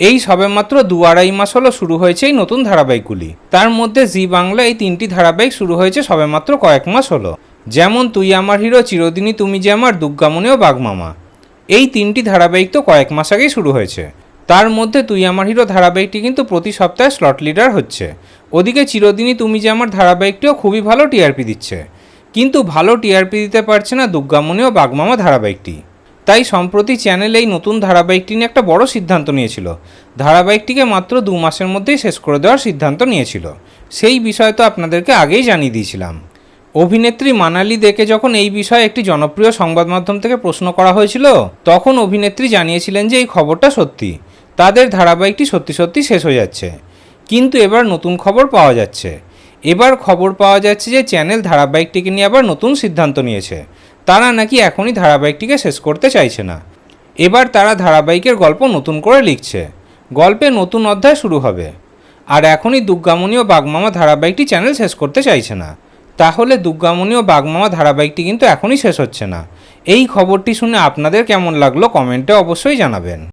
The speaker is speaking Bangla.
এই সবেমাত্র দু আড়াই মাস হলো শুরু হয়েছে এই নতুন ধারাবাহিকগুলি। তার মধ্যে জি বাংলা এই তিনটি ধারাবাহিক শুরু হয়েছে সবেমাত্র কয়েক মাস হলো। যেমন তুই আমার হিরো, চিরদিনই তুমি যে আমার দুর্গামণি ও বাগমামা এই তিনটি ধারাবাহিক তো কয়েক মাস আগেই শুরু হয়েছে। তার মধ্যে তুই আমার হিরো ধারাবাহিকটি কিন্তু প্রতি সপ্তাহে স্লট লিডার হচ্ছে। ওদিকে চিরদিনই তুমি যে আমার ধারাবাহিকটিও খুবই ভালো টিআরপি দিচ্ছে। কিন্তু ভালো টিআরপি দিতে পারছে না দুর্গামণি ও বাগমামা ধারাবাহিকটি। তাই সম্প্রতি চ্যানেল এই নতুন ধারাবাহিকটি নিয়ে একটা বড় সিদ্ধান্ত নিয়েছিল। ধারাবাহিকটিকে মাত্র দু মাসের মধ্যেই শেষ করে দেওয়ার সিদ্ধান্ত নিয়েছিল। সেই বিষয় তো আপনাদেরকে আগেই জানিয়ে দিয়েছিলাম। অভিনেত্রী মানালি দেখে যখন এই বিষয়ে একটি জনপ্রিয় সংবাদ মাধ্যম থেকে প্রশ্ন করা হয়েছিল, তখন অভিনেত্রী জানিয়েছিলেন যে এই খবরটা সত্যি। তাদের ধারাবাহিকটি সত্যি সত্যি শেষ হয়ে যাচ্ছে। কিন্তু এবার নতুন খবর পাওয়া যাচ্ছে। এবার খবর পাওয়া যাচ্ছে যে চ্যানেল ধারাবাহিকটিকে নিয়ে আবার নতুন সিদ্ধান্ত নিয়েছে। তারা নাকি এখনই ধারাবাহিকটিকে শেষ করতে চাইছে না। এবার তারা ধারাবাহিকের গল্প নতুন করে লিখছে। গল্পে নতুন অধ্যায় শুরু হবে। আর এখনই দুর্গামণি ও বাগমামা ধারাবাহিকটি চ্যানেল শেষ করতে চাইছে না। তাহলে দুর্গামণি ও বাগমামা ধারাবাহিকটি কিন্তু এখনই শেষ হচ্ছে না। এই খবরটি শুনে আপনাদের কেমন লাগল কমেন্টে অবশ্যই জানাবেন।